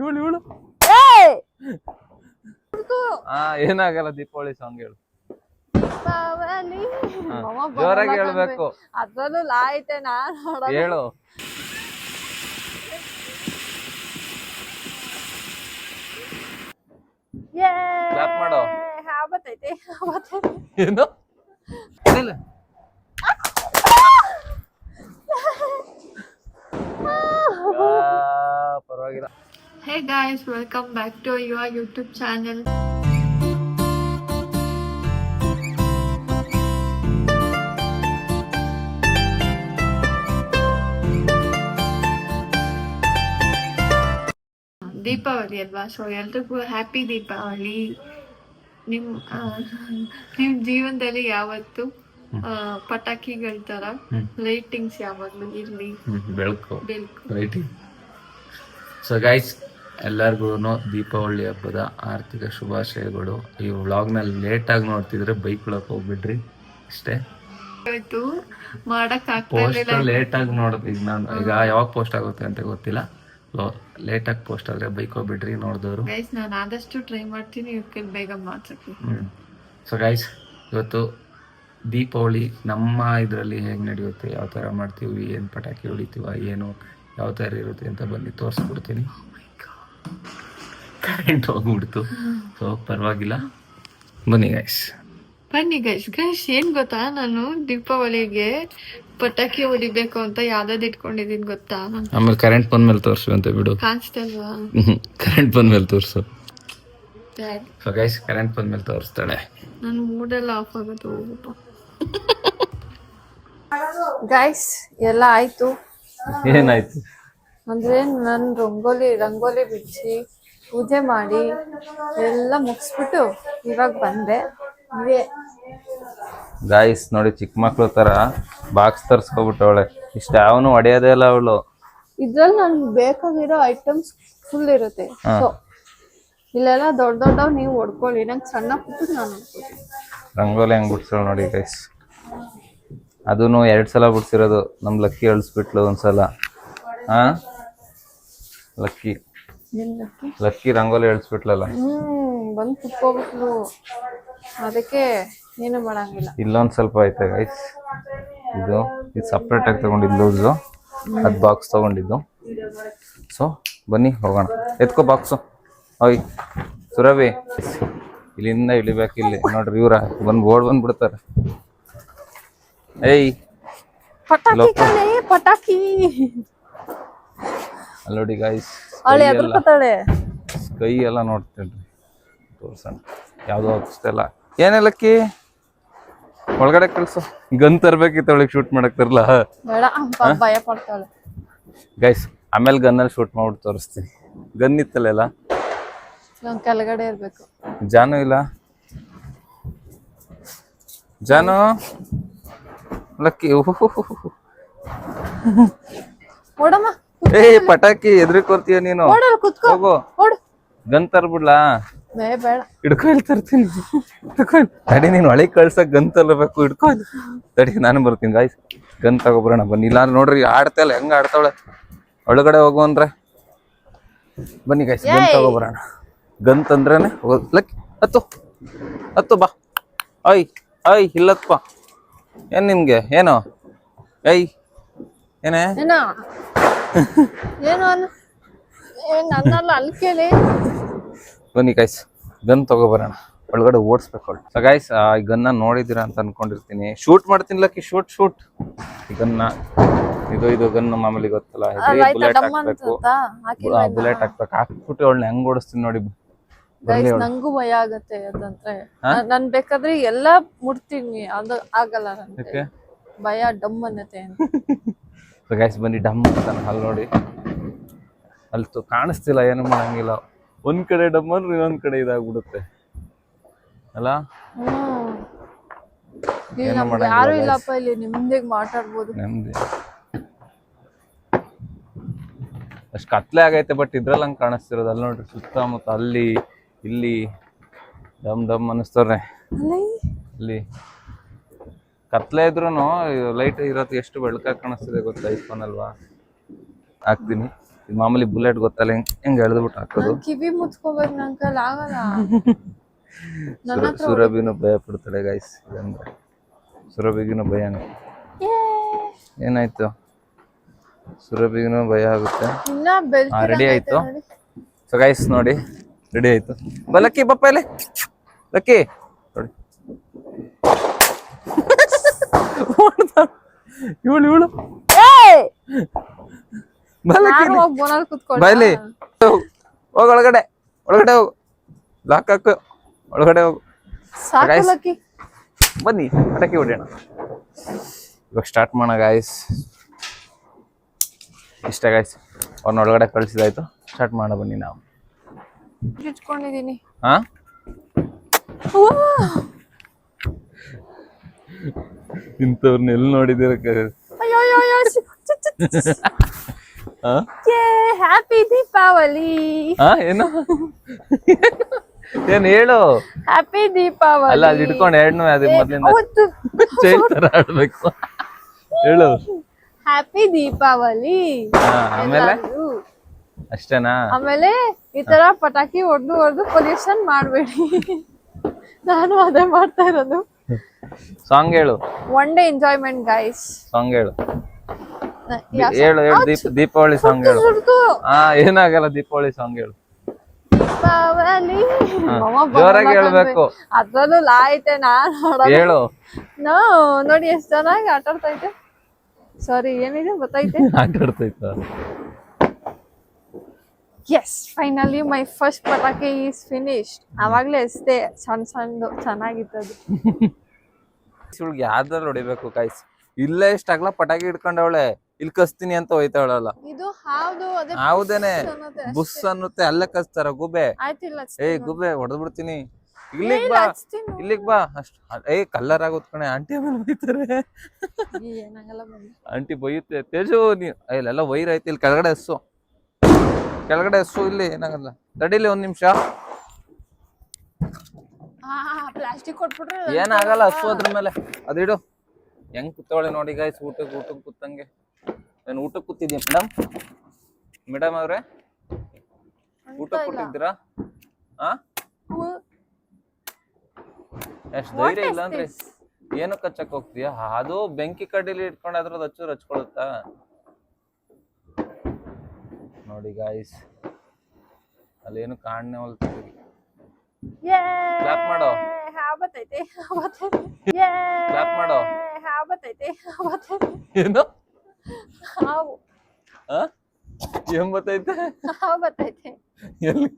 ಇವಳು ಇವಳು! ಹಾ ಏನಾಗಲ್ಲ ದೀಪಾವಳಿ ಸಾಂಗ್ ಹೇಳು ಜೋರಾಗಿ ಹೇಳ್ಬೇಕು. ಅದ್ರಲ್ಲೂ ಲಾ ಐತೆ ನಾನ್. ಹೇಳು ಮಾಡು. ಬರ್ತೈತೆ. ಏನು ಇಲ್ಲ. ಆ, ಪರವಾಗಿಲ್ಲ Hey guys, welcome back to your YouTube channel. Deepavali ಅಲ್ವಾ? ಸೊ ಎಲ್ರಿಗೂ ಹ್ಯಾಪಿ ದೀಪಾವಳಿ. ನಿಮ್ ನಿಮ್ಮ ನಿಮ್ ಜೀವನದಲ್ಲಿ ಯಾವತ್ತು ಪಟಾಕಿಗಳ ತರ ಲೈಟಿಂಗ್ಸ್ ಯಾವಾಗ್ಲೂ ಇರ್ಲಿ? ಬೆಳಕು. ಬೆಳಕು. ಸೊ ಗೈಸ್ ಎಲ್ಲರಿಗೂ ದೀಪಾವಳಿ ಹಬ್ಬದ ಆರ್ಥಿಕ ಶುಭಾಶಯಗಳು. ಈ ವ್ಲಾಗ್ನಲ್ಲಿ ಲೇಟಾಗಿ ನೋಡ್ತಿದ್ರೆ ಬೈಕ್ ಒಳಗೆ ಹೋಗ್ಬಿಡ್ರಿ ಅಷ್ಟೇ. ಪೋಸ್ಟ್ ಲೇಟಾಗಿ ನೋಡೋದು ಈಗ ನಾನು ಈಗ ಯಾವಾಗ ಪೋಸ್ಟ್ ಆಗುತ್ತೆ ಅಂತ ಗೊತ್ತಿಲ್ಲ. ಲೇಟಾಗಿ ಪೋಸ್ಟ್ ಆದ್ರೆ ಬೈಕ್ ಹೋಗ್ಬಿಡ್ರಿ ನೋಡಿದವರು. ನಾನು ಆದಷ್ಟು ಟ್ರೈ ಮಾಡ್ತೀನಿ ಬೇಗ ಮಾಡ್ಸಕ್ಕೆ. ಸೊ ಗೈಸ್ ಇವತ್ತು ದೀಪಾವಳಿ ನಮ್ಮ ಇದರಲ್ಲಿ ಹೇಗೆ ನಡೆಯುತ್ತೆ ಯಾವ ಥರ ಮಾಡ್ತೀವಿ ಏನು ಪಟಾಕಿ ಹೊಡಿತೀವ ಏನು ಯಾವ ಥರ ಇರುತ್ತೆ ಅಂತ ಬಂದು ತೋರಿಸ್ಬಿಡ್ತೀನಿ ಕರೆಂಟ್ ಹೋಗ್ಬಿಡ್ತು. ಸೊ ಪರವಾಗಿಲ್ಲ. ಬನ್ನಿ ಗೈಸ್ ಬನ್ನಿ ಗೈಸ್ ಗೈಸ್ ಏನ್ ಗೊತ್ತಾ? ನಾನು ದೀಪಾವಳಿಗೆ ಪಟಾಕಿ ಹೊಡಿಬೇಕು ಅಂತ ಯಾವ್ದಾದ್ ಇಟ್ಕೊಂಡಿದೀನಿ ಗೊತ್ತಾ? ಆಮೇಲೆ ಕರೆಂಟ್ ಬಂದ್ಮೇಲೆ ತೋರಿಸು ಅಂತ ಬಿಡು. ಕಾಣಿಸ್ತಲ್ವಾ? ಕರೆಂಟ್ ಬಂದ್ಮೇಲೆ ತೋರಿಸು. ಸೊ ಗೈಸ್ ಕರೆಂಟ್ ಬಂದ್ಮೇಲೆ ತೋರಿಸ್ತಾಳೆ. ನಾನು ಮೂಡೆಲ್ಲ ಆಫ್ ಆಗುತ್ತೆ ಹೋಗ್ಬಿಟ್ಟು. ಗೈಸ್ ಎಲ್ಲ ಆಯ್ತು. ಏನಾಯ್ತು? ಅಂದ್ರೆ ನನ್ ರಂಗೋಲಿ ರಂಗೋಲಿ ಬಿಡಿಸಿ ಪೂಜೆ ಮಾಡಿ ಎಲ್ಲ ಮುಗಿಸ್ಬಿಟ್ಟು ಇವಾಗ ಬಂದೆ. ಇವೇ ಗಾಯ್ಸ್ ನೋಡಿ ಚಿಕ್ಕ ಮಕ್ಳು ತರ ಬಾಕ್ಸ್ ತರ್ಸ್ಕೊಬಿಟ್ಟವಳೆ. ಇಷ್ಟ ಯಾವನು ಹೊಡೆಯೋದೇ ಇಲ್ಲ ಅವಳು. ಇದ್ರಲ್ಲಿ ನನ್ಗೆ ಬೇಕಾಗಿರೋ ಐಟಮ್ಸ್ ಫುಲ್ ಇರುತ್ತೆ. ಸೊ ಇಲ್ಲೆಲ್ಲ ದೊಡ್ಡ ದೊಡ್ಡವ್ ನೀವು ಹೊಡ್ಕೊಳ್ಳಿ. ನಂಗೆ ಸಣ್ಣ ಪುಟ್ಟ ನಾನು ರಂಗೋಲಿ ಹೆಂಗ್ ಬಿಡ್ಸೋಳು ನೋಡಿ ಗೈಸ್ ಅದೂ ಎರಡು ಸಲ ಬಿಡ್ಸಿರೋದು. ನಮ್ ಲಕ್ಕಿ ಅಳಿಸ್ಬಿಟ್ಲು ಒಂದ್ಸಲ. ಹಾ? ಲಕ್ಕಿ. ಲಕ್ಕಿ? ರಂಗೋಲಿ ಎಳ್ಸ್ಬಿಟ್ಲಲ್ಲ. ಹ್ಮ್ ಬಂದು ಕುತ್ಕೋಬಿಟ್ಲು. ಅದಕ್ಕೆ ಏನು ಮಾಡಂಗಿಲ್ಲ. ಇಲ್ಲೊಂದ್ ಸ್ವಲ್ಪ ಐತೆ ಗೈಸ್ ಇದು ಇದು ಸಪ್ರೇಟ್ ಆಗಿ ತಗೊಂಡಿದ್ದು ಲೂಸು ಅದ್ ಬಾಕ್ಸ್ ತಗೊಂಡಿದ್ದು. ಸೊ ಬನ್ನಿ ಹೋಗೋಣ. ಎತ್ಕೋ ಬಾಕ್ಸು ಓಯ್ ಸುರಭಿ. ಇಲ್ಲಿಂದ ಇಳಿಬೇಕು ಇಲ್ಲಿ. ನೋಡ್ರಿ ಇವ್ರ ಬಂದು ಓಡ್ ಬಂದ್ಬಿಡ್ತಾರೆ. ಏಯ್ ಪಟಾಕಿ ಪಟಾಕಿ. ನೋಡಿ ಗಾಯ್ಸ್ ಅವಳು ಎದ್ರಕೋತಾಳೆ ಕೈ ಎಲ್ಲ ನೋಡ್ತೇನ್ರಿ ತೋರ್ಸಣ. ಯಾವುದೋ ಅಷ್ಟೆಲ್ಲ ಏನೆಲ್ಲಕ್ಕಿ ಲಕ್ಕಿ ಒಳಗಡೆ ಕಳ್ಸು. ಗನ್ ತರ್ಬೇಕಿತ್ತು ಅವಳಿಗೆ ಶೂಟ್ ಮಾಡಕ್ ತರಲ್ಲ ಭಯ ಪಡ್ತಾಳೆ. ಗೈಸ್ ಆಮೇಲೆ ಗನ್ನಲ್ಲಿ ಶೂಟ್ ಮಾಡ್ಬಿಟ್ಟು ತೋರಿಸ್ತೀನಿ. ಗನ್ ಇತ್ತಲ್ಲ ಕೆಳಗಡೆ ಇರ್ಬೇಕು. ಜಾನು ಇಲ್ಲ? ಜಾನು? ಲಕ್ಕಿ ಓಹೋ ಓಡಮ್ಮ ಏಯ್ ಪಟಾಕಿ ಎದ್ರಿ ಕೊರ್ತೀಯ ನೀನು? ಹೋಗು. ಗನ್ ತರ್ಬಿಡ್ಲಾ? ಹಿಡ್ಕೊ ತರ್ತೀನಿ. ಹಿಡ್ಕೊ ತಡಿ ನೀನು ಒಳಗೆ ಕಳ್ಸಕ್ ಗನ್ ತರಬೇಕು ಹಿಡ್ಕೊ. ತಡಿ ನಾನು ಬರ್ತೀನಿ ಗಾಯ್ಸ್ ಗನ್ ತಗೊಬರೋಣ ಬನ್ನಿ. ಇಲ್ಲ ನೋಡ್ರಿ ಆಡ್ತಾಳೆ ಹೆಂಗ ಆಡ್ತಾಳೆ ಒಳಗಡೆ ಹೋಗು ಅಂದ್ರೆ. ಬನ್ನಿ ಗಾಯ್ಸ್ ಗನ್ ತಗೊಬರೋಣ. ಗನ್ ತಂದ್ರೇನೆ ಹತ್ತು. ಹತ್ತು ಬಾ. ಐ ಐ ಇಲ್ಲಪ್ಪ ಏನ್ ನಿಮ್ಗೆ? ಏನು? ಐ ಏನೇ? ಏನ ನನ್ನಲ್ಲ ಅಲ್ಲಿ ಕೇಳಿ. ಬನ್ನಿ ಕಾಯ್ಸ್ ಗನ್ ತಗೋಬರೋಣ. ಒಳಗಡೆ ಓಡಿಸ್ಬೇಕು ಅವಳು. ಸೊ ಗಾಯ್ಸ್ ಈ ಗನ್ನ ನೋಡಿದಿರ ಅಂತ ಅನ್ಕೊಂಡಿರ್ತೀನಿ. ಶೂಟ್ ಮಾಡ್ತೀನಿ ಲಕ್ಕಿ ಶೂಟ್ ಶೂಟ್ ಈ ಗನ್ನ ಇದು ಇದು ಗನ್ ಮಾಮೂಲಿ ಗೊತ್ತಲ್ಲ ಬುಲೆಟ್ ಹಾಕ್ಬೇಕು. ಬುಲೆಟ್ ಹಾಕ್ಬೇಕು. ಹಾಕ್ಬಿಟ್ಟು ಅವಳನ್ನ ಹೆಂಗ್ ಓಡಿಸ್ತೀನಿ ನೋಡಿ ನಂಗೂ ಭಯ ಆಗತ್ತೆ ಅದಂದ್ರೆ ನನ್ ಬೇಕಾದ್ರೆ ಎಲ್ಲಾ ಮುಡ್ತೀನಿ ಅದು ಆಗಲ್ಲ ಭಯ ಡಮ್ ಅನ್ನತ್ತೆ ಅಂತ. ಸೊ ಗೈಸ್ ಬನ್ನಿ ಡಮ್ ಅಂತಾನೆ ಅಲ್ಲಿ ನೋಡಿ. ಅಲ್ಲಿ ತು- ಕಾಣಿಸ್ತಿಲ್ಲ ಏನು ಮಾಡಂಗಿಲ್ಲ. ಒಂದ್ ಕಡೆ ಡಮ್ ಅಂದ್ರೆ ಇನ್ನೊಂದ್ ಕಡೆ ಇದಾಗ್ಬಿಡುತ್ತೆ. ಅಲ್ಲ? ಯಾರು ಇಲ್ಲಪ್ಪ ಇಲ್ಲಿ ನಿಮ್ದೇ ಮಾತಾಡ್ಬೋದು. ನೆಮ್ಮದಿ ಅಷ್ಟು ಕತ್ಲೆ ಆಗೈತೆ ಬಟ್ ಇದ್ರಲ್ಲಿ ಹಂಗೆ ಕಾಣಿಸ್ತಿರೋದು. ಅಲ್ಲಿ ನೋಡ್ರಿ ಸುತ್ತಮುತ್ತ ಅಲ್ಲಿ ಇಲ್ಲಿ. ಡಮ್ ಡಮ್ ಅನ್ನಿಸ್ತವ್ರೆ ಅಲ್ಲಿ. ಕತ್ಲೆ ಇದ್ರೂ ಲೈಟ್ ಇರೋದು ಎಷ್ಟು ಬೆಳಕಾಗಿ ಕಾಣಿಸ್ತಿದೆ ಗೊತ್ತಾ ಐಫೋನ್ ಅಲ್ವಾ? ಹಾಕ್ತೀನಿ. ಮಾಮೂಲಿ ಬುಲೆಟ್ ಗೊತ್ತಲ್ಲ ಹೆಂಗ್ ಹೆಂಗ್ ಎಳ್ದ್ಬಿಟ್ಟು ಹಾಕೋದು? ಕಿವಿ ಮುಚ್ಕೋಬೇಕು ನನ್ ಕೈಲಿ ಆಗಲ್ಲ. ಸುರಭಿನೂ ಭಯ ಪಡ್ತಾಳೆ ಗೈಸ್ ಇದಂದ್ರೆ. ಸುರಭಿಗಿನೂ ಭಯ ಏನಾಯ್ತು? ಸುರಭಿಗಿನೂ ಭಯ ಆಗುತ್ತೆ? ರೆಡಿ ಆಯ್ತು? ಸೊ ಗೈಸ್ ನೋಡಿ. ರೆಡಿ ಆಯ್ತು. ಬಲಕ್ಕಿ ಪಪ್ಪ ಇಲ್ಲಿ ಲಕ್ಕಿ ನೋಡಿ ಇವಳು ಇವಳು. ಬಾ ಹೋಗ ಒಳಗಡೆ ಒಳಗಡೆ ಹೋಗು. ಲಾಕ್ ಹಾಕು. ಒಳಗಡೆ ಹೋಗು. ಬನ್ನಿ ಪಟಾಕಿ ಹೊಡೆಯೋಣ. ಇವಾಗ ಸ್ಟಾರ್ಟ್ ಮಾಡೋಣ ಗಾಯ್ಸ್ ಇಷ್ಟ ಗಾಯ್ಸ್ ಅವ್ರನ್ನ ಒಳಗಡೆ ಕಳ್ಸಿದಾಯ್ತು. ಸ್ಟಾರ್ಟ್ ಮಾಡೋಣ ಬನ್ನಿ ನಾವು. ಇಟ್ಕೊಂಡಿದೀನಿ. ಹಾ? ಇಂಥವ್ರನ್ನ ಎಲ್ಲಿ ನೋಡಿದಿರ ಹ್ಯಾಪಿ ದೀಪಾವಳಿ. ಏನು? ಏನ್ ಹೇಳು? ಹ್ಯಾಪಿ ದೀಪಾವಳಿ. ಅಲ್ಲ ಅದು ಇಟ್ಕೊಂಡು ಹೆಣ್ಣು ಅದೇ ಮೊದ್ಲಿಂದ ಅವತ್ತು ತರ ಆಡ್ಬೇಕು. ಹೇಳು. ಹ್ಯಾಪಿ ದೀಪಾವಳಿ. ಆಮೇಲೆ? ಅಷ್ಟೇನಾ? ಆಮೇಲೆ ಈ ತರ ಪಟಾಕಿ ಹೊಡೆದು ಹೊಡೆದು ಪೊಲ್ಯೂಷನ್ ಮಾಡಬೇಡಿ. ನಾನು ಅದೇ ಮಾಡ್ತಾ ಇರೋದು. ಸಾಂಗ್ ಹೇಳು. One day enjoyment guys song ಹೇಳು. ಹೇಳು ಹೇಳು ದೀಪ ದೀಪಾವಳಿ ಸಾಂಗ್ ಹೇಳು. ಹಾ ಏನಾಗಲ್ಲ ದೀಪಾವಳಿ ಸಾಂಗ್ ಹೇಳು. ದೀಪಾವಳಿ. ಜೋರಾಗಿ ಹೇಳ್ಬೇಕು. ಅದ್ರಲ್ಲೂ ಲಾ ಐತೆ ಹೇಳು. ನೋ ನೋಡಿ ಎಷ್ಟು ಚೆನ್ನಾಗಿ ಆಟ ಆಡ್ತೈತೆ ಸಾರಿ ಏನಿದೆ ಗೊತ್ತೈತೆ ಆಟ ಆಡ್ತೈತ ಎಸ್ ಫೈನಲಿ ಮೈ ಫಸ್ಟ್ ಪಟಾಕಿ ಈಸ್ ಫಿನಿಶ್ಡ್ ಆವಾಗಲೇ ಅಷ್ಟೇ ಸಣ್ಣ ಸಣ್ಣದು ಚೆನ್ನಾಗಿತ್ತದು ಇವಳಿಗೆ ಯಾರ್ದ್ರಲ್ಲಿ ಹೊಡಿಬೇಕು ಕಾಯ್ಸ್ ಇಲ್ಲೇ ಇಷ್ಟ ಆಗ್ಲ ಪಟಾಕಿ ಹಿಡ್ಕೊಂಡವಳೆ. ಇಲ್ಲಿ ಕಸ್ತೀನಿ ಅಂತ ಹೋಯ್ತಾವಳಲ್ಲ ಇದು ಹಾವ್ದು ಅದೇ ಹೌದೇನೆ. ಬುಸ್ ಅನ್ನುತ್ತೆ ಅಲ್ಲೇ ಕಸ್ತಾರ ಗುಬೆ. ಆಯ್ತಿಲ್ಲ ಏಯ್ ಗುಬೆ ಹೊಡೆದ್ಬಿಡ್ತೀನಿ. ಇಲ್ಲಿಗ್ ಬಾ. ಇಲ್ಲಿಗ್ ಬಾ. ಅಷ್ಟ ಏ ಕಲ್ಲರ್ ಆಗುತ್ತೆ ಕಣೆ. ಆಂಟಿ ಆಮೇಲೆ ಬೈತಾರೆ ಆಂಟಿ ಬೈಯುತ್ತೆ. ತೇಜು ನೀ ಇಲ್ಲೆಲ್ಲ ವೈರ್ ಐತಿ ಇಲ್ಲಿ ಕೆಳಗಡೆ ಎಸ್ಸು ಕೆಳಗಡೆ ಹಸು ಇಲ್ಲಿ ಏನಾಗಲ್ಲ. ತಡೀಲಿ ಒಂದ್ ನಿಮಿಷ. ಹಾ ಪ್ಲಾಸ್ಟಿಕ್ ಕೊಟ್ಬಿಟ್ರೆ ಏನಾಗಲ್ಲ ಹಸು ಅದ್ರ ಮೇಲೆ. ಅದಿಡು ಹೆಂಗ್ ಕೂತವಳೆ ನೋಡಿ ಗಾಯ್ಸ್ ಊಟಕ್ಕೆ ಊಟಕ್ಕೆ ಕೂತಂಗೆ. ನಾನು ಊಟಕ್ಕೆ ಕೂತಿದ್ದೀನಿ ಮೇಡಮ್ ಮೇಡಮ್ ಅವ್ರೆ? ಊಟಕ್ಕೆ ಕೂತಿದ್ದೀರಾ? ಆ? ಎಷ್ಟ್ ಧೈರ್ಯ ಇಲ್ಲ ಅಂದ್ರೆ ಏನು ಕಚ್ಚಕ್ ಹೋಗ್ತೀಯಾ? ಅದು ಬೆಂಕಿ ಕಡ್ಡಿಲಿ ಇಟ್ಕೊಂಡು ಅದು ಹಚ್ಚು ಹಚ್ಕೊಳುತ್ತಾ? ನೋಡಿ ಗಾಯ್ಸ್ ಅಲ್ಲೇನು ಕಾಣ್ನೆ ಹೊಲ್ತೀವಿ ಕ್ಲಾಪ್ ಮಾಡೋ. ಹಾವ್ ಬತ್ತೈತೆ ಹಾವ್ Clap ಮಾಡೋ. ಹಾವ್ ಬತ್ತೈತೆ ಹಾವ್ ಏನು? ಹಾವು. ಏನ್ ಬತ್ತೈತೆ? ಹಾವ್ ಬತ್ತೈತೆ. ಎಲ್ಲಿ?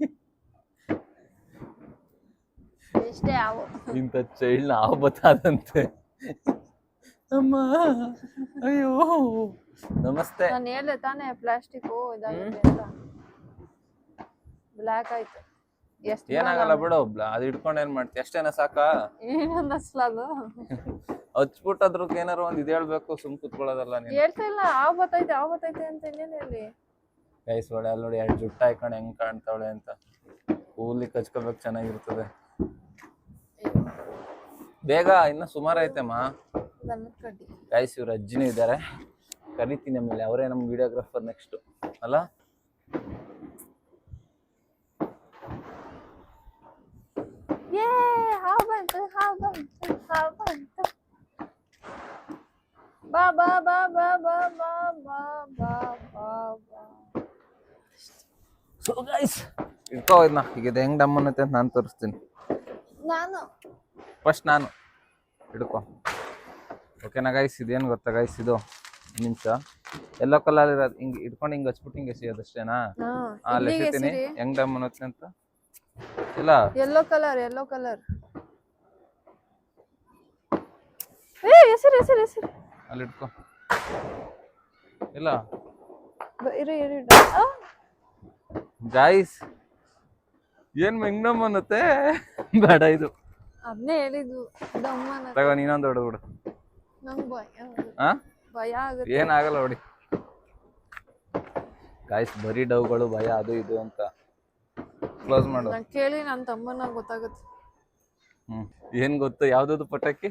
ಎಷ್ಟೇ ಹಾವು. ಇಂಥ ಚೈಲ್ಡ್ ನಾವು ಬತ್ತಾದಂತೆ. ಅಮ್ಮ. ಅಯ್ಯೋ. ನಮಸ್ತೆ. ನಾನು ಹೇಳ್ದೆ ತಾನೇ ಪ್ಲಾಸ್ಟಿಕ್ ಇದಾಗುತ್ತೆ ಅಂತ. ಬ್ಲ್ಯಾಕ್ ಆಯ್ತು. ಎಷ್ಟು ಏನಾಗಲ್ಲ ಬಿಡು ಅದು ಅದ್ ಇಟ್ಕೊಂಡ್ ಏನ್ ಮಾಡ್ತಿ? ಅಷ್ಟೇನ ಸಾಕ? ಏನಂದ ಅದು? ಹಚ್ಬಿಟ್ಟು ಅದ್ರಕ್ಕೆ ಏನಾರು ಒಂದ್ ಇದ್ ಹೇಳ್ಬೇಕು ಸುಮ್ ಕುತ್ಕೊಳ್ಳೋದಲ್ಲ ನೀನು. ಹೇಳ್ತಾ ಇಲ್ಲ ಆ ಬತ್ತೈತೆ ಆ ಬತ್ತೈತೆ ಅಂತ ಇನ್ನೇನು ಹೇಳಿ? ಗೈಸ್ ಒಳ್ಳೆ ಅಲ್ಲಿ ನೋಡಿ ಎರಡು ಜುಟ್ಟ ಹಾಕೊಂಡು ಹೆಂಗ್ ಕಾಣ್ತಾವಳೆ ಅಂತ. ಕೂಲಿ ಕಚ್ಕೋಬೇಕು ಚೆನ್ನಾಗಿರ್ತದೆ. ಬೇಗ ಇನ್ನ ಸುಮಾರು ಐತೆಮ್ಮ ದನದ ಗೈಸ್ ಇವ್ರ ಅಜ್ಜಿನೂ ಇದ್ದಾರೆ ಕರಿತೀನಿ ಆಮೇಲೆ ಅವರೇ ನಮ್ಮ ವಿಡಿಯೋಗ್ರಾಫರ್ ನೆಕ್ಸ್ಟ್ ಅಲ್ಲ? ಬಾ ಬಾ ಬಾ ಬಾ ಬಾ ಬಾ ಬಾ ಬಾ ಬಾ ಬಾ. ಸೊ ಗೈಸ್ ಇಟ್ಕೋ ಇದನ್ನ ಈಗ ಇದು ಹೆಂಗ್ ಡಮ್ ಅನ್ನತ್ತೆ ಅಂತ ನಾನು ತೋರಿಸ್ತೀನಿ. ನಾನು. ಫಸ್ಟ್ ನಾನು. ಹಿಡ್ಕೊ. ಓಕೆನಾ ಗೈಸ್ ಇದೇನು ಗೊತ್ತಾ ಗೈಸ್ ಇದು ನಿಮಿಷ ಎಲ್ಲೋ ಕಲರ್ ಇರೋದು ಹಿಂಗೆ ಇಟ್ಕೊಂಡು ಹಿಂಗೆ ಹಚ್ಬಿಟ್ಟು ಹಿಂಗೆ ಎಸೆಯೋದಷ್ಟೇನಾ ಅಷ್ಟೇನಾ ಅಲ್ಲಿ ಎಸಿತೀನಿ. ಹೆಂಗ್ ಡಮ್ ಅನ್ನತ್ತೆ ಅಂತ? ಇಲ್ಲ? ಎಲ್ಲೋ ಕಲರ್ ಎಲ್ಲೋ ಕಲರ್ ಏ ಹೆಸರು ಹೆಸರು ಹೆಸರು. ಅಲ್ಲಿ ಇಟ್ಕೊ. ಇಲ್ಲ? ಇರು ಇರು. ಗಾಯ್ಸ್ ಏನ್ ಡಮ್ ಅನ್ನತ್ತೆ? ಬೇಡ ಇದು. ಅದ್ನೇ ಹೇಳಿದ್ದು. ತಗೋ ನೀನೊಂದು ಹೊಡೆದ್ಬಿಡು ಹಾ ಏನಾಗಲ್ಲ ನೋಡಿ. ಗಾಯ್ಸ್ ಬರೀ ಡವ್ಗಳು ಭಯ ಅದು ಇದು ಅಂತ. ಕ್ಲೋಸ್ ಮಾಡು. ಕೇಳಿ ನನ್ನ ತಮ್ಮನ ಗೊತ್ತಾಗುತ್ತೆ. ಹ್ಮ್. ಏನ್ ಗೊತ್ತು? ಯಾವ್ದು ಪಟಾಕಿ?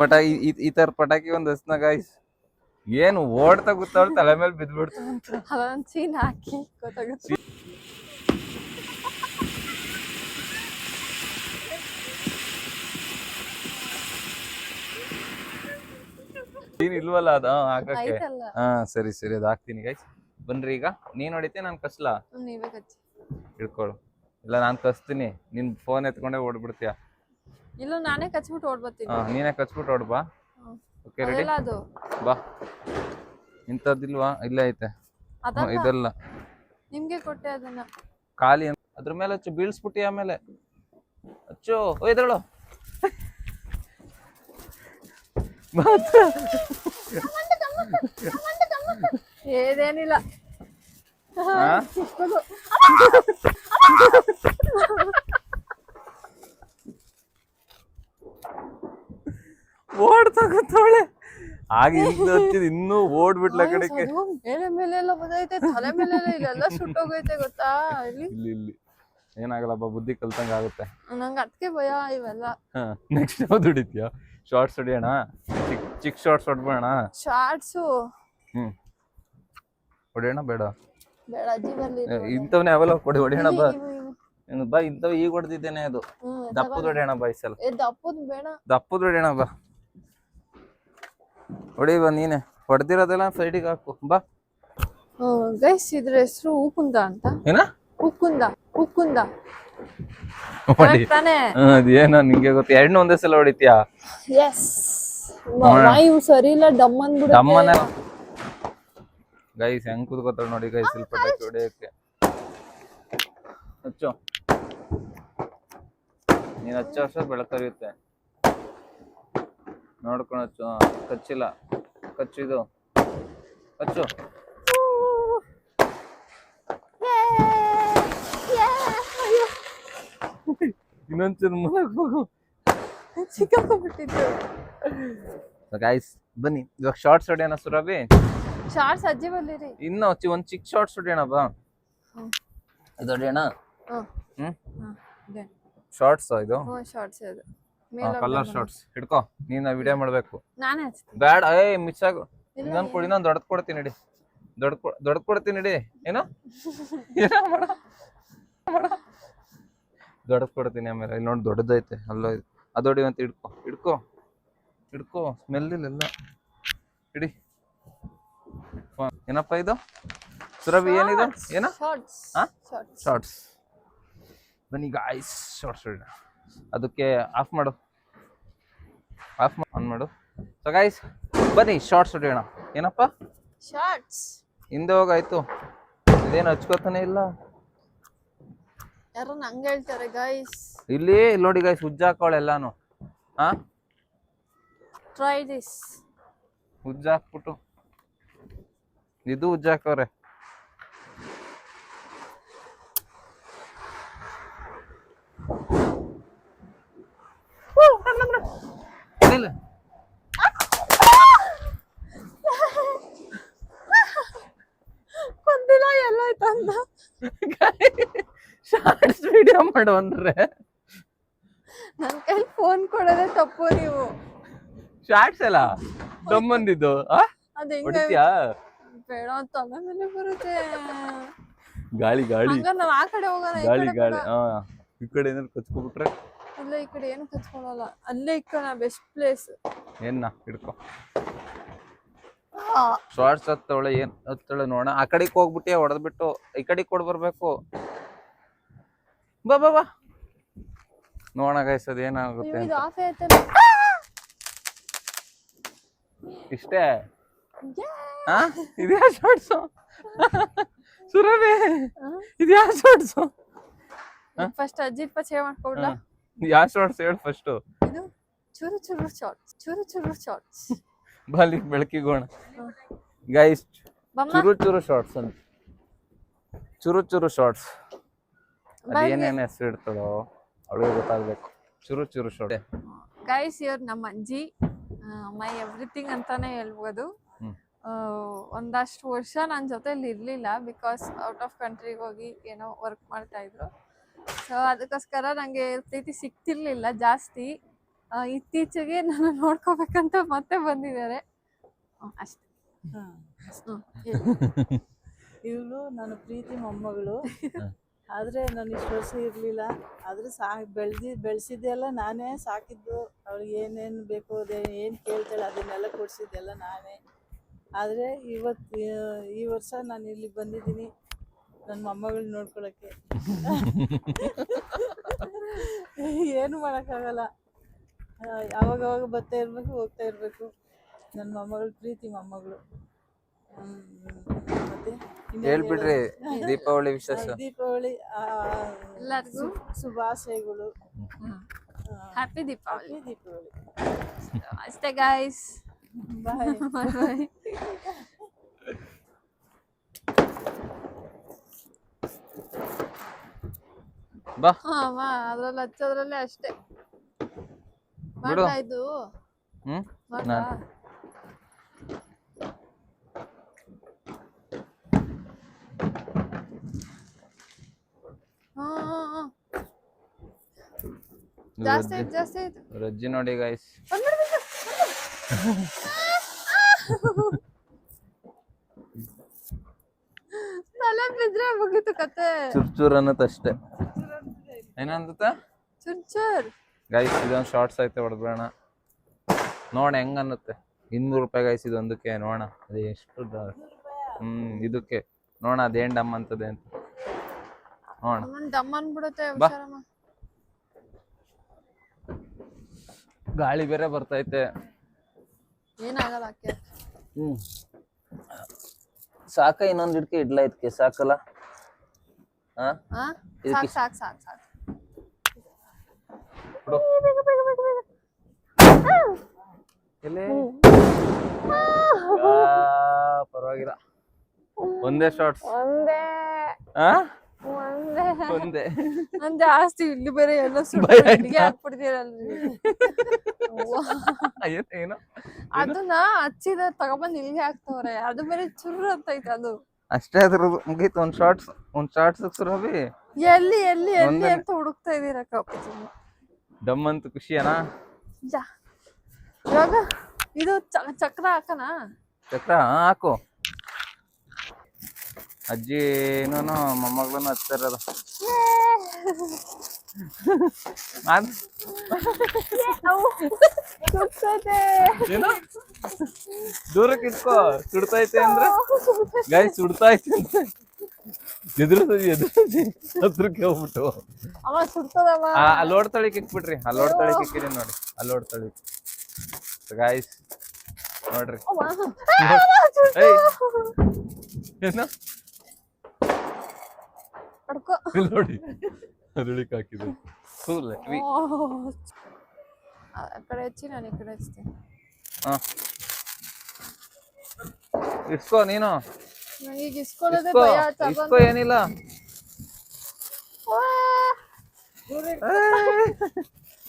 ಪಟ ಈ- ತರ ಪಟಾಕಿ ಒಂದ್ ಹಸ್ನ ಗಾಯ್ಸ್ ಏನು ಓಡ್ತಾ ಗೊತ್ತಾಳ ತಲೆ ಮೇಲೆ ಬಿದ್ಬಿಡ್ತು ಅದೊಂದು ಸೀನ್ ಹಾಕಿ ಗೊತ್ತಾಗುತ್ತೆ. ನೀನ್ ಇಲ್ವಲ್ಲ ಅದ? ಹಾಕಕ್ಕೆ. ಆಯ್ತಲ್ಲ ಹಾ ಸರಿ ಸರಿ ಅದ್ ಹಾಕ್ತೀನಿ ಗೈಸ್ ಬನ್ರಿ ಈಗ. ನೀನ್ ಹೊಡಿತೆ ನಾನ್ ಕಸ್ಲಾ? ನೀ ನೀವೇ ಕಚ್ಚಿ. ಹಿಡ್ಕೊಳು ಇಲ್ಲ ನಾನ್ ಕಸ್ತೀನಿ. ನಿನ್ ಫೋನ್ ಎತ್ಕೊಂಡೆ ಓಡ್ಬಿಡ್ತೀಯ? ಇಲ್ಲ ನಾನೇ ಕಚ್ಬಿಟ್ಟು ಓಡ್ಬರ್ತೀನಿ ಹಾ ನೀನೇ ಕಚ್ಬಿಟ್ಟು ಓಡ್ ಬಾ. ಓಕೆ ರೆಡಿ ಅದೆಲ್ಲ ಅದು. ಬಾ. ಇಂಥದ್ದಿಲ್ವಾ? ಇಲ್ಲೇ ಐತೆ. ಇದೆಲ್ಲ ಅದಲ್ಲ. ಇದಲ್ಲ. ನಿಮ್ಗೆ ಕೊಟ್ಟೆ ಅದನ್ನ. ಖಾಲಿ ಅದ್ರ ಮೇಲೆ ಹಚ್ಚು ಬೀಳ್ಸ್ಬಿಟ್ಟಿ ಆಮೇಲೆ. ಹಚ್ಚು. ಒಯ್ದಳು ಏನೇನಿಲ್ಲ. ಓಡ್ ಓಡ್ತಾ ಕೂತವಳೆ ಆಗ ಹಿಂದೆ ಇನ್ನೂ ಓಡ್ಬಿಟ್ಲ ಬಿಟ್ಲ ಕಡೆಗೆ. ಮೇಲೆ ಮೇಲೆ ಎಲ್ಲ ಬಂದೈತೆ ತಲೆ ಮೇಲೆ ಎಲ್ಲ ಇಲ್ಲೆಲ್ಲ ಸುಟ್ಟೋಗೈತೆ ಗೊತ್ತಾ? ಇಲ್ಲಿ. ಇಲ್ಲಿ ಇಲ್ಲಿ. ಏನಾಗಲ್ಲಪ್ಪ ಬುದ್ಧಿ ಕಲ್ತಂಗ ಆಗುತ್ತೆ ನಂಗೆ ಅದಕ್ಕೆ ಭಯ ಇವೆಲ್ಲ. ನೆಕ್ಸ್ಟ್ ಯಾವ್ದು ಶಾರ್ಟ್ಸ್ ಹೊಡಿಯೋಣ? ಚಿಕ್ ಚಿಕ್ ಶಾರ್ಟ್ಸ್ ಹೊಡ್ಬೋಣ ಶಾರ್ಟ್ಸು ಹ್ಮ್. ಹೊಡಿಯೋಣ ಬೇಡ. ಬೇಡ ಅಜ್ಜಿ ಬರ್ಲಿ ಏ, ಇಂಥವ್ನೇ ಅವೆಲ್ಲ ಕೊಡಿ ಹೊಡಿಯೋಣ ಬಾ. ಇನ್ನು ಬಾ ಇಂಥವ್ ಈಗ ಹೊಡೆದಿದ್ದೇನೆ ಅದು. ದಪ್ಪದ ಹೊಡಿಯೋಣ ಬಾ ಈ ಸಲ. ಏ ಬೇಡ. ದಪ್ಪದ ಹೊಡಿಯೋಣ ಬಾ. ಹೊಡಿ ಬಾ ನೀನೆ. ಹೊಡೆದಿರೋದೆಲ್ಲ ಸೈಡಿಗೆ ಹಾಕು. ಬಾ. ಗೈಸ್ ಇದ್ರ ಹೆಸರು ಹೂಕುಂದ ಅಂತ. ಏನ? ಹೂಕುಂದ ಹೂಕುಂದ ಹ್ಮ್, ಅದೇನೋ ನಿಂಗೆ ಗೊತ್ತು. ಎರಡ್ನೂ ಒಂದೇ ಸಲ ಹೊಡಿತೀಯಾ? ಎಸ್ ನಾಯಿ ಸರಿ ಇಲ್ಲ ಡಮ್ ಅಂದ್ಬಿಡುತ್ತೆ ಡಮ್ಮನ ಗೈಸ್ ಹೆಂಗ್ ಕೂತ್ಕೋತಾಳ ನೋಡಿ ಗೈಸ್ ಇಲ್ಲಿ ಪಟಾಕಿ ಹೊಡಿಯಕ್ಕೆ. ಹಚ್ಚು. ನೀನ್ ಹಚ್ಚೋ ವರ್ಷ ಬೆಳಕರಿಯುತ್ತೆ ನೋಡ್ಕೊಂಡು ಹಚ್ಚು. ಕಚ್ಚಿಲ್ಲ. ಕಚ್ಚಿದು ಕಚ್ಚು ಇದು ಹಚ್ಚು ಇನ್ನೊಂಚೂರು ಮೂಲಕ್ ಹೋಗು. ಸಿಕ್ಕಾಕೊಂಡ್ಬಿಟ್ಟಿದ್ದು ಗಾಯ್ಸ್ ಬನ್ನಿ. ಇವಾಗ ಶಾರ್ಟ್ಸ್ ಹೊಡಿಯೋಣ ಸುರಭಿ ಶಾರ್ಟ್ಸ್ ಅಜ್ಜಿ ಬಂದಿರಿ. ಇನ್ನು ಚಿ- ಒಂದ್ ಚಿಕ್ಕ ಶಾರ್ಟ್ಸ್ ಹೊಡಿಯೋಣ ಬಾ. ಹ್ಮ್. ಇದು ಹೊಡಿಯೋಣ ಹ್ಮ್. ಶಾರ್ಟ್ಸ್ ಇದು. ಹ್ಞೂ ಶಾರ್ಟ್ಸ್ ಅದು. ಮೇಲೆ ಕಲರ್ ಶಾರ್ಟ್ಸ್ ಹಿಡ್ಕೋ. ನೀನು ವಿಡಿಯೋ ಮಾಡಬೇಕು. ನಾನೇ ಹಚ್ತೀನಿ. ಬ್ಯಾಡ. ಏ ಮಿಸ್ ಆಗು. ಇನ್ನೊಂದು ಕೊಡಿ ಇನ್ನೊಂದ್ ದೊಡ್ಡದ್ ಕೊಡ್ತೀನಿ ಇಡಿ. ದೊಡ್ಡ ದೊಡ್ಡದ್ ಕೊಡ್ತೀನಿ ನಡಿ ಏನು? ದೊಡ್ಡದ್ ಕೊಡ್ತೀನಿ ಆಮೇಲೆ ಇಲ್ಲಿ ನೋಡಿ ದೊಡ್ಡದೈತೆ ಅಲ್ಲ ಅದು ಹೊಡಿ ಅಂತ ಹಿಡ್ಕೋ ಹಿಡ್ಕೋ ಹಿಡ್ಕೋ ಸ್ಮೆಲ್ ಇಲ್ಲ ಹಿಡಿ. ಹ, ಏನಪ್ಪ ಇದು? ಸುರಭಿ ಏನಿದೆ? ಏನ? ಶಾರ್ಟ್ಸ್ ಬನ್ನಿ ಗಾಯ್ಸ್ ಶಾರ್ಟ್ಸ್ ಹೊಡಿಯೋಣ. ಅದಕ್ಕೆ ಆಫ್ ಮಾಡು. ಆಫ್ ಆನ್ ಮಾಡು. ಸೊ ಗಾಯ್ಸ್ ಬನ್ನಿ ಶಾರ್ಟ್ಸ್ ಹೊಡಿಯೋಣ. ಏನಪ್ಪ? ಶಾರ್ಟ್ಸ್ ಹಿಂದೆ ಹೋಗಾಯ್ತು ಇದೇನು ಹಚ್ಕೋತಾನೆ ಇಲ್ಲ? ಯಾರೋ ನಂಗೆ ಹೇಳ್ತಾರೆ ಗೈಸ್ ಇಲ್ಲಿ ಇಲ್ಲಿ ನೋಡಿ ಗೈಸ್ ಉಜ್ಜ ಹಾಕೋಳೆ ಎಲ್ಲಾನು ಹಾ ಟ್ರೈ ದಿಸ್ ಉಜ್ಜ ಹಾಕ್ಬಿಟ್ಟು ಇದು ಉಜ್ಜಾಕವ್ರೆ. ಒಂದಿನ ಎಲ್ಲ ಆಯ್ತಂದ ಶಾರ್ಟ್ಸ್ ವಿಡಿಯೋ ಮಾಡು ಅಂದ್ರೆ. ನನ್ ಕೈಲಿ ಫೋನ್ ಕೊಡೋದೇ ತಪ್ಪು ನೀವು. ಶಾರ್ಟ್ಸ್ ಅಲ್ಲ? ದಮ್ಮಂದಿದ್ದು ಆ? ಅದ್ ಹೆಂಗ ಹೊಡಿತೀಯಾ? ಬೇಡ ತಲೆ ಮೇಲೆ ಬರುತ್ತೆ. ಗಾಳಿ ಗಾಳಿ. ಹಂಗ ನಾವ್ ಆ ಕಡೆ ಹೋಗೋಣ ಈ ಗಾಳಿ ಕಡೆ ಗಾಳಿ. ಹಾ ಈ ಕಡೆ ಏನಾದ್ರು ಕಚ್ಕೊಬಿಟ್ರೆ? ಇಲ್ಲ ಈ ಕಡೆ ಏನು ಕಚ್ಕೊಳಲ್ಲ. ಅಲ್ಲೇ ಇಕ್ಕೋಣ ಬೆಸ್ಟ್ ಪ್ಲೇಸ್ ಏನ್ನ ಹಿಡ್ಕೊ. ಶಾರ್ಟ್ಸ್ ಹತ್ತವಳೆ ಏನ್ ಹತ್ತವಳೆ ನೋಡೋಣ. ಆ ಕಡೆಗೆ ಹೋಗ್ಬಿಟ್ಟೆ ಹೊಡೆದ್ಬಿಟ್ಟು. ಈ ಕಡೆಗೆ ಕೊಡ್ ಬರ್ಬೇಕು. ಬಾ ಬಾ ಬಾ. ನೋಡೋಣ ಗೈಸ್ ಅದ್ ಏನಾಗುತ್ತೆ ಇದು ಅಂತ. ಆಫ್ ಆಯ್ತಲ್ಲ. ಇಷ್ಟೇ? ಹಾ ಇದ್ಯಾ ಶಾರ್ಟ್ಸು ಸುರಭಿ ಇದ್ಯಾ ಶಾರ್ಟ್ಸು ಫಸ್ಟ್ ಅಜ್ಜಿ ಪಚೆ ಮಾಡ್ಕೊಡ್ಲಾ. ಯಾ ಶಾರ್ಟ್ಸ್ ಹೇಳು ಫಸ್ಟು ಇದು ಚೂರು ಚೂರು ಶಾರ್ಟ್ಸ್ ಚೂರು ಚೂರು ಶಾರ್ಟ್ಸ್ ಬಲ್ಲಿ ಬೆಳಕಿಗೋಣ. ಗೈಸ್ ಚೂರು ಚುರು ಚುರು ಶಾರ್ಟ್ಸ್ ಅಂತ. ಚುರು ಚುರು ಶಾರ್ಟ್ಸ್ ಅದೇನೇನು ಹೆಸರು ಇಡ್ತಾಳೋ ಅವಳಿಗೆ ಗೊತ್ತಾಗ್ಬೇಕು. ಚುರು ಚುರು ಶೋಡೆ ಗೈಸ್ ಇವ್ರು ನಮ್ಮ ಅಜ್ಜಿ ಮೈ ಎವ್ರಿಥಿಂಗ್ ಅಂತಾನೆ ಹೇಳ್ಬೋದು. ಆ, ಒಂದಷ್ಟು ವರ್ಷ ನನ್ನ ಜೊತೆಲಿ ಇರಲಿಲ್ಲ ಬಿಕಾಸ್ ಔಟ್ ಆಫ್ ಕಂಟ್ರಿಗೆ ಹೋಗಿ ಏನೋ ವರ್ಕ್ ಮಾಡ್ತಾ ಇದ್ರು. ಸೊ ಅದಕ್ಕೋಸ್ಕರ ನನಗೆ ಪ್ರೀತಿ ಸಿಗ್ತಿರ್ಲಿಲ್ಲ ಜಾಸ್ತಿ. ಇತ್ತೀಚೆಗೆ ನಾನು ನೋಡ್ಕೋಬೇಕಂತ ಮತ್ತೆ ಬಂದಿದ್ದಾರೆ. ಹ್ಮ್, ಅಷ್ಟೇ. ಇವಳು ನನ್ನ ಪ್ರೀತಿ ಮೊಮ್ಮಗಳು. ಆದರೆ ನಾನು ಇಷ್ಟು ವರ್ಷ ಇರಲಿಲ್ಲ. ಆದರೆ ಸಾ ಬೆಳೆದಿ, ಬೆಳೆಸಿದ್ದೆಲ್ಲ ನಾನೇ ಸಾಕಿದ್ದು. ಅವ್ರಿಗೆ ಏನೇನು ಬೇಕು ಅದೇ ಏನು ಕೇಳ್ತಾಳೆ ಅದನ್ನೆಲ್ಲ ಕೊಡಿಸಿದ್ದೆಲ್ಲ ನಾನೇ. ಆದರೆ ಇವತ್ತು ಈ ವರ್ಷ ನಾನು ಇಲ್ಲಿ ಬಂದಿದ್ದೀನಿ. ನನ್ನ ಮೊಮ್ಮಗಳನ್ನ ನೋಡ್ಕೊಳಕ್ಕೆ. ಏನು ಮಾಡೋಕ್ಕಾಗಲ್ಲ. ಯಾವಾಗವಾಗ ಬರ್ತಾ ಇರಬೇಕು, ಹೋಗ್ತಾ ಇರಬೇಕು. ನನ್ನ ಮೊಮ್ಮಗಳು, ಪ್ರೀತಿ ಮೊಮ್ಮಗಳು. ಮತ್ತೆ ಹೇಳ್ಬಿಡ್ರಿ ದೀಪಾವಳಿ ವಿಶೇಷ. ದೀಪಾವಳಿ ಆ, ಎಲ್ಲರಿಗೂ ಶುಭಾಶಯಗಳು. ಹ್ಯಾಪಿ ದೀಪಾವಳಿ. ದೀಪಾವಳಿ. ಅಷ್ಟೇ ಗಾಯ್ಸ್ ಬಾಯ್ ಬಾಯ್ ಬಾ. ಹಾ ಬಾ. ಅದ್ರಲ್ಲಿ ಹಚ್ಚೋದ್ರಲ್ಲೇ ಅಷ್ಟೇ. ಮಾಡ್ತಾ ಇದೂ ಇದು ಹ್ಮ್ ಮಾಡ್ಲಾ ಹಾ ಹಾ, ಹಾ. ಜಾಸ್ತಿ ಆಯ್ತು ಜಾಸ್ತಿ ಆಯ್ತು. ರಜ್ಜಿ ನೋಡಿ ಗೈಸ್. ತಲೆ ಬಿದ್ರೆ ಮುಗೀತು ಕತೆ. ಚುರ್ಚೂರ್ ಅನ್ನತ್ ಅಷ್ಟೇ. ಏನಂತ ಚುರ್ಚೂರ್ ಚುರ್. ಗೈಸ್ ಇದೊಂದು ಶಾರ್ಟ್ಸ್ ಐತೆ ಹೊಡೆದ್ಬೇಡ ನೋಡ ಹೆಂಗ್ ಅನ್ನತ್ತೆ. ಇನ್ನೂರು ರೂಪಾಯಿ ಗೈಸ್ ಇದೊಂದಕ್ಕೆ ನೋಡ ಅದು ಎಷ್ಟು ಹ್ಮ್ ಇದಕ್ಕೆ. ನೋಡ ಅದೇನ್ ಡಮ್ ಅಂತದೆ ಅಂತ. ನೋಡ ಅಮ್ಮನ್ ಡಮ್ ಅನ್ಬಿಡುತ್ತೆ ಬಾ. ಹುಷಾರಮ್ಮ ಗಾಳಿ ಬೇರೆ ಬರ್ತೈತೆ. ಏನಾಗಲ್ಲ ಅಕ್ಕೆ ಹ್ಮ್. ಸಾಕ ಇನ್ನೊಂದ್ ಹಿಡ್ಕೆ ಇಡ್ಲ ಇದಕ್ಕೆ ಸಾಕಲ್ಲ? ಹಾ ಹಾ ಸಾಕ್ ಸಾಕ್ ಸಾಕ್ ಸಾಕ್. ಬಿಡು. ಬೇಗ ಬೇಗ ಬೇಗ ಬೇಗ ಎಲೆ? ಆ, ಪರವಾಗಿಲ್ಲ. ಒಂದೇ ಶಾರ್ಟ್ಸ್ ಒಂದೇ. ಆ? ಒಂದೇ. ಒಂದೇ ನಾನ್ ಜಾಸ್ತಿ ಇಲ್ಲಿ ಬೇರೆ ಎಲ್ಲ ಸುಟ್ಟು ಅಡಿಗೆ ಹಾಕ್ಬಿಡ್ತೀರಲ್ರಿ. ಏನ್- ಅದನ್ನ ಹಚ್ಚಿದ ತಗೊಬಂದ್ ಇಲ್ಲಿಗೆ ಹಾಕ್ತವ್ರೆ. ಅದು ಬೇರೆ ಚುರ್ರು ಅಂತೈತೆ ಅದು. ಅಷ್ಟೇ ಅದ್ರದ್ದು. ಮುಗೀತು. ಒಂದ್ ಶಾರ್ಟ್ಸ್ ಒಂದ್ ಶಾರ್ಟ್ಸ್ ಸುರಭಿ ಎಲ್ಲಿ ಎಲ್ಲಿ ಎಲ್ಲಿ ಅಂತ ಹುಡುಕ್ತಾ ಇದೀರ ಕಪ್ಪು ಡಮ್ ಅಂತ ಖುಷಿಯನಾ? ಇವಾಗ ಇದು ಚಕ್ರ ಹಾಕನಾ? ಚಕ್ರ ಹಾಕು. ಅಜ್ಜಿ ಏನೋ ಮೊಮ್ಮಗಳನ್ನ ಹಚ್ತಾರದ ದೂರಕ್ಕೆ ಇಟ್ಕೋ ಸುಡ್ತೈತೆ ಅಂದ್ರೆ? ಗಾಯ ಸುಡ್ತೈತೆ ಅಂತ ಎದುರಿಸಿ ಎದುರಿಸಿ. ಹತ್ರಕ್ಕೆ ಹೋಗ್ಬಿಟ್ಟು. ಅಲ್ಲೋಡ್ ತಳಿಕ್ ಇಕ್ಬಿಟ್ರಿ ಅಲ್ಲೋಡ್ ತಳಿಕ್ ಇಕ್ಕಿರಿ ನೋಡಿ. ಅಲ್ಲೋಡ್ ತಳಿ ಗಾಯ್ಸ್ ನೋಡ್ರಿ ಅವ್ವ. ಏಯ್ ಏನು ಪಡ್ಕೊ ಇಲ್ಲಿ ನೋಡಿ ಆ ಕಡೆ ಹಚ್ಚಿ ನಾನು ಈ ಕಡೆ ಹಚ್ತೀನಿ. ಹಾ. ನೀನು. ನಂಗೆ ಈಗ ಇಸ್ಕೊಳ್ಳೋದೇ ಇಸ್ಕೋ ಭಯ ಇಸ್ಕೋ ಏನಿಲ್ಲ.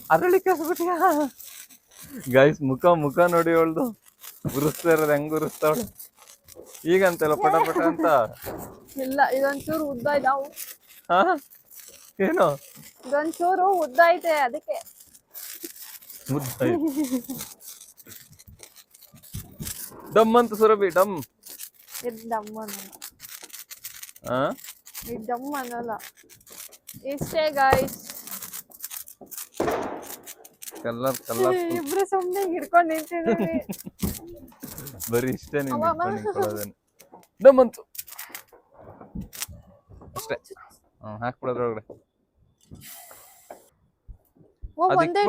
ಅದ್ರೊಳಗೆ ಹಾಕ್ಬಿಟ್ಯಾ ಗೈಸ್ ಮುಖ ಮುಖ ನೋಡಿ ಅವಳ್ದು. ಉರಿಸ್ತಾ ಇರೋದು ಹೆಂಗ್ ಉರಿಸ್ತಾವಳು? ಈಗಂತೆಲ್ಲ ಪಟ ಪಟ ಅಂತ. ಇಲ್ಲ ಇದೊಂಚೂರು ಉದ್ದ ಇದಾವು ಹಾ? ಏನು? ಇದೊಂಚೂರು ಉದ್ದ ಐತೆ ಅದಕ್ಕೆ. ಮುದ್ದ ಡಮ್ ಅಂತ ಸುರಭಿ ಡಮ್. ಇದು ಡಮ್ ಅನ್ನಲ್ಲ. ಹಾ ಇದು ಡಮ್ ಅನ್ನಲ್ಲ. ಇಷ್ಟೇ ಗಾಯ್ಸ್ ಕಲ್ಲರ್ ಕಲ್ಲರ್ ಇಬ್ರು ಸುಮ್ನೆ ಹಿಡ್ಕೊಂಡು ನಿಂತಿದ್ದೀವಿ. ಬರೀ ಇಷ್ಟೇ ಅಮ್ಮ. ಡಮ್ ಅಂತು. ಅಷ್ಟೇ. ಹಾಕ್ಬಿಡೋದ್ರೊಳಗಡೆ ಅದಕ್ಕೆ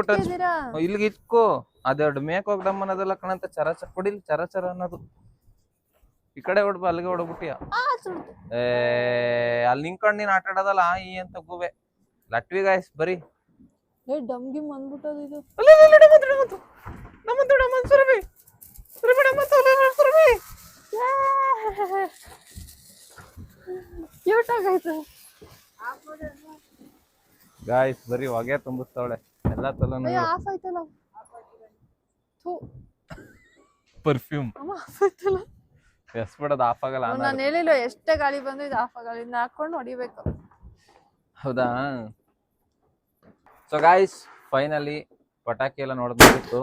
ಇಲ್ಲಿಗೆ ಇಟ್ಕೋ. ಅದೆರಡು ಮೇಕ್ ಹೋಗ್ ಅನ್ನೋದಲ್ಲ ಕಣಂತ ಚರ ಚರ ಕೊಡಿಲ್ ಚರ ಚರ ಅನ್ನೋದು. ಈ ಕಡೆ ಹೊಡ್ಬ ಅಲ್ಲಿಗೆ ಹೊಡ್ಬಿಟ್ಟಿಯ ಏ ಅಲ್ಲಿ ನಿಂತ್ಕೊಂಡು ನೀನ್ ಆಟ ಆಡೋದಲ್ಲ ಈ ಅಂತ ಗೂಬೆ ಲಟ್ವಿ ಗಾಯ್ಸ್ ಬರೀ. ಏ ಇದು. ಅಲ್ಲ, ಅಲ್ಲ, ಸುರಭಿ. ಸುರಭಿ, ಸುರಭಿ. ಕ್ಯೂಟ್ ಆಗೈತೆ ಗಾಯ್ಸ್ ಬರೀ ಹೊಗೆ ತುಂಬಿಸ್ತಾವಳೆ. ಎಲ್ಲ ತಲನು ಅಯ್ಯೋ ಆಫ್ ಆಯ್ತಲ್ಲ. ಥೂ. ಪರ್ಫ್ಯೂಮ್ ಅಮ್ಮ ಆಫ್ ಆಯ್ತಲ್ಲ. ಎಸ್ಬಿಡೋದು ಆಫ್ ಆಗಲ್ಲ ನಾನು ಹೇಳಿಲ್ಲ ಎಷ್ಟೇ ಗಾಳಿ ಬಂದು ಇದು ಆಫ್ ಆಗಲ್ಲ. ಇನ್ನು ಹಾಕೊಂಡು ಹೊಡಿಬೇಕು. ಹೌದಾ? ಸೊ ಗಾಯ್ಸ್ ಫೈನಲಿ ಪಟಾಕಿ ಎಲ್ಲ ನೋಡಬೇಕಿತ್ತು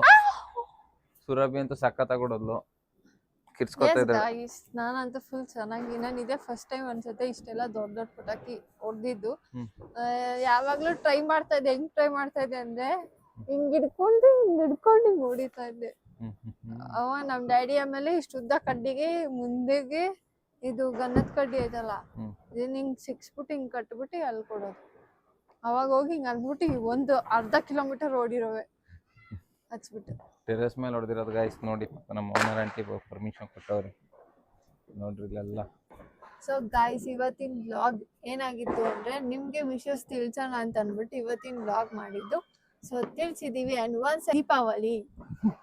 ಸುರಭಿ ಅಂತೂ ಸಖತ್ತಾಗಿ ಕೊಡೋದ್ಲು. ಕಿರ್ಸ್ಕೊತಾ ಇದ್ದಾರೆ ನಾನಂತೂ ಫುಲ್ ಚೆನ್ನಾಗಿ ನಾನು ಇದೇ ಫಸ್ಟ್ ಟೈಮ್ ಅನ್ಸುತ್ತೆ ಇಷ್ಟೆಲ್ಲ ದೊಡ್ಡ ದೊಡ್ಡ ಪಟಾಕಿ ಹೊಡೆದಿದ್ದು. ಯಾವಾಗ್ಲೂ ಟ್ರೈ ಮಾಡ್ತಾ ಇದ್ದೆ ಹೆಂಗ್ ಟ್ರೈ ಮಾಡ್ತಾ ಇದ್ದೆ ಅಂದ್ರೆ ಹಿಂಗ್ ಹಿಡ್ಕೊಂಡು ಹಿಂಗ್ ಹಿಡ್ಕೊಂಡು ಹಿಂಗ್ ಹೊಡಿತಾ ಇದ್ದೆ ಅವ ನಮ್ ಡ್ಯಾಡಿ ಆಮೇಲೆ ಇಷ್ಟು ಉದ್ದ ಕಡ್ಡಿಗೆ ಮುಂದೆಗೆ ಇದು ಗನ್ನದ ಕಡ್ಡಿ ಐತಲ್ಲ ಹಿಂಗ್ ಸಿಕ್ಸ್ ಹಿಂಗ್ ಸಿಕ್ಸ್ಬಿಟ್ಟು ಹಿಂಗ್ ಕಟ್ಬಿಟ್ಟು ಅಲ್ಲಿ ಕೊಡೋದು. ಅವಾಗ ಹೋಗಿ ಹಿಂಗ್ ಅಂದ್ಬಿಟ್ಟು ಒಂದು ಅರ್ಧ ಕಿಲೋಮೀಟರ್ ಓಡಿರೋವೆ. ಹಚ್ಬಿಟ್ಟು. ಟೆರೆಸ್ ಮೇಲೆ ಹೊಡೆದಿರೋದು ಗಾಯ್ಸ್ ನೋಡಿ ಪಾಪ ನಮ್ಮ ಓನರ್ ಆಂಟಿ ಪರ್ಮಿಷನ್ ಕೊಟ್ಟವ್ರೆ. ನೋಡ್ರಿ ಇಲ್ಲೆಲ್ಲ. ಸೊ ಗಾಯ್ಸ್ ಇವತ್ತಿನ ಬ್ಲಾಗ್ ಏನಾಗಿತ್ತು ಅಂದ್ರೆ ನಿಮ್ಗೆ ವಿಷಯಸ್ ತಿಳ್ಸೋಣ ಅಂತ ಅನ್ಬಿಟ್ಟು ಇವತ್ತಿನ ಬ್ಲಾಗ್ ಮಾಡಿದ್ದು. ಸೊ ತಿಳಿಸಿದೀವಿ ಅಂಡ್ ಒನ್ಸ್ ದೀಪಾವಳಿ.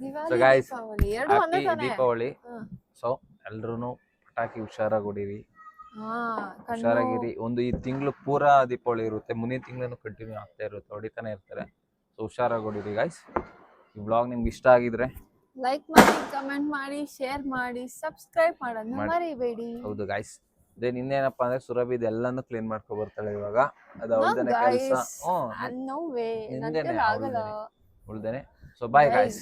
ದೀಪಾವಳಿ ಎರಡು ಒಂದೇ ತಾನೇ? ದೀಪಾವಳಿ. ಸೊ ಎಲ್ರು ಪಟಾಕಿ ಹುಷಾರಾಗಿ ಹೊಡೀರಿ ಹುಷಾರಾಗಿರಿ. ಒಂದು ಈ ತಿಂಗಳು ಪೂರಾ ದೀಪಾವಳಿ ಇರುತ್ತೆ. ಮುಂದಿನ ತಿಂಗ್ಳು ಕಂಟಿನ್ಯೂ ಆಗ್ತಾ ಇರುತ್ತೆ. ಹೊಡಿತಾನೆ ಇರ್ತಾರೆ. ಸೊ ಹುಷಾರಾಗಿ ಹೊಡೀರಿ ಗಾಯ್ಸ್ ಈ ಬ್ಲಾಗ್ ನಿಮ್ಗೆ ಇಷ್ಟ ಆಗಿದ್ರೆ ಲೈಕ್ ಮಾಡಿ ಕಮೆಂಟ್ ಮಾಡಿ ಶೇರ್ ಮಾಡಿ ಸಬ್ಸ್ಕ್ರೈಬ್ ಮಾಡೋದನ್ನ ಮಾಡಿ. ಮರಿಬೇಡಿ. ಹೌದು ಗಾಯ್ಸ್ ಅದೇ ನಿನ್ನೇನಪ್ಪ ಅಂದ್ರೆ ಸುರಭಿ ಇದೆಲ್ಲಾನು ಕ್ಲೀನ್ ಮಾಡ್ಕೊ ಬರ್ತಾಳೆ ಇವಾಗ. ಅದು ಕೆಲಸ. ಹ್ಞೂ ನೋ ವೇ ನಿಂದೇನೆ ನನ್ನ ಆಗಲ್ಲ ಉಳ್ದೇನೆ ಸೊ ಬಾಯ್ ಗಾಯ್ಸ್.